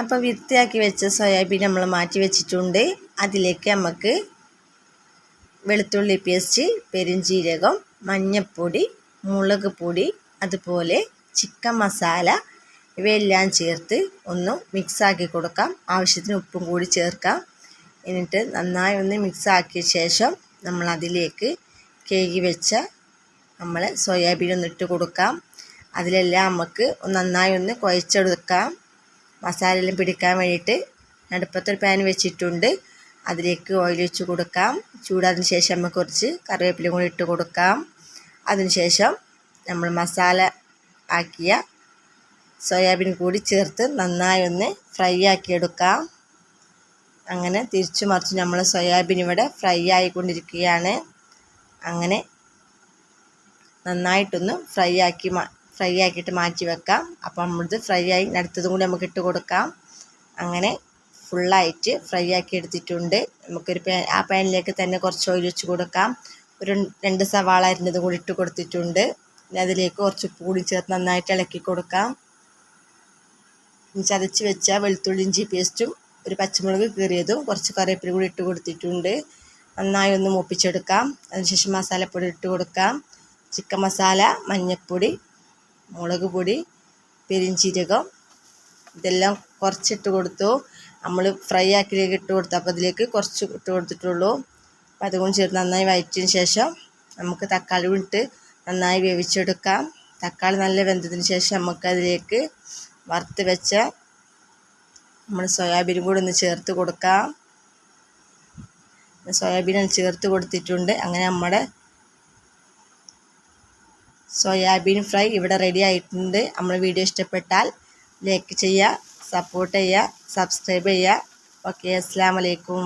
അപ്പോൾ വൃത്തിയാക്കി വെച്ച സോയാബീൻ നമ്മൾ മാറ്റി വെച്ചിട്ടുണ്ട്. അതിലേക്ക് നമുക്ക് വെളുത്തുള്ളി പേസ്റ്റ് പെരുംജീരകം മഞ്ഞൾപ്പൊടി മുളക് പൊടി അതുപോലെ ചിക്കൻ മസാല ഇവയെല്ലാം ചേർത്ത് ഒന്ന് മിക്സാക്കി കൊടുക്കാം. ആവശ്യത്തിന് ഉപ്പും കൂടി ചേർക്കാം. എന്നിട്ട് നന്നായി ഒന്ന് മിക്സാക്കിയ ശേഷം നമ്മൾ അതിലേക്ക് കേകി വെച്ച നമ്മൾ സോയാബീൻ ഒന്ന് ഇട്ട് കൊടുക്കാം. അതിലെല്ലാം നമുക്ക് നന്നായി ഒന്ന് കുഴച്ചെടുക്കാം. മസാലയെല്ലാം പിടിക്കാൻ വേണ്ടിയിട്ട് അടുപ്പത്തൊരു പാൻ വെച്ചിട്ടുണ്ട്. അതിലേക്ക് ഓയിൽ വെച്ച് കൊടുക്കാം. ചൂടാതിന് ശേഷം നമുക്ക് കുറച്ച് കറിവേപ്പിലയും കൂടി ഇട്ട് കൊടുക്കാം. അതിനുശേഷം നമ്മൾ മസാല ആക്കിയ സോയാബീൻ കൂടി ചേർത്ത് നന്നായി ഒന്ന് ഫ്രൈ ആക്കിയെടുക്കാം അങ്ങനെ തിരിച്ചു മറിച്ച് നമ്മൾ സോയാബീൻ ഇവിടെ ഫ്രൈ ആയിക്കൊണ്ടിരിക്കുകയാണ്. അങ്ങനെ നന്നായിട്ടൊന്ന് ഫ്രൈ ആക്കി ഫ്രൈ ആക്കിയിട്ട് മാറ്റി വെക്കാം. അപ്പോൾ നമ്മളിത് ഫ്രൈ ആയി അടുത്തതും കൂടി നമുക്ക് ഇട്ട് കൊടുക്കാം. അങ്ങനെ ഫുള്ളായിട്ട് ഫ്രൈ ആക്കി എടുത്തിട്ടുണ്ട്. നമുക്കൊരു പാൻ ആ പാനിലേക്ക് തന്നെ കുറച്ച് ഓയിൽ വെച്ച് കൊടുക്കാം. ഒരു രണ്ട് സവാള അരിഞ്ഞതും കൂടി ഇട്ട് കൊടുത്തിട്ടുണ്ട്. പിന്നെ അതിലേക്ക് കുറച്ച് പൂടി ചേർത്ത് നന്നായിട്ട് ഇളക്കി കൊടുക്കാം. ചതച്ച് വെച്ച വെളുത്തുള്ളി ഇഞ്ചി പേസ്റ്റും ഒരു പച്ചമുളക് കീറിയതും കുറച്ച് കറിവേപ്പില കൂടി ഇട്ട് കൊടുത്തിട്ടുണ്ട്. നന്നായി ഒന്ന് മൂപ്പിച്ചെടുക്കാം. അതിനുശേഷം മസാലപ്പൊടി ഇട്ട് കൊടുക്കാം. ചിക്കൻ മസാല മഞ്ഞൾപ്പൊടി മുളക് പൊടി പെരിഞ്ചീരകം ഇതെല്ലാം കുറച്ചിട്ട് കൊടുത്തു. നമ്മൾ ഫ്രൈ ആക്കിയിലേക്ക് ഇട്ട് കൊടുത്തു. അപ്പോൾ അതിലേക്ക് കുറച്ച് ഇട്ട് കൊടുത്തിട്ടുള്ളൂ. അപ്പോൾ അതുകൊണ്ട് ചേർത്ത് നന്നായി വയറ്റിയതിന് ശേഷം നമുക്ക് തക്കാളി ഇട്ട് നന്നായി വേവിച്ചെടുക്കാം. തക്കാളി നല്ല വെന്തതിന് ശേഷം നമുക്കതിലേക്ക് വറുത്ത് വെച്ച നമ്മൾ സോയാബീനും കൂടി ഒന്ന് ചേർത്ത് കൊടുക്കാം. സോയാബീൻ ചേർത്ത് കൊടുത്തിട്ടുണ്ട്. അങ്ങനെ നമ്മുടെ സോയാബീൻ ഫ്രൈ ഇവിടെ റെഡി ആയിട്ടുണ്ട്. നമ്മൾ വീഡിയോ ഇഷ്ടപ്പെട്ടാൽ ലൈക്ക് ചെയ്യുക സപ്പോർട്ട് ചെയ്യുക സബ്സ്ക്രൈബ് ചെയ്യുക. ഓക്കെ അസ്സാം വലൈക്കും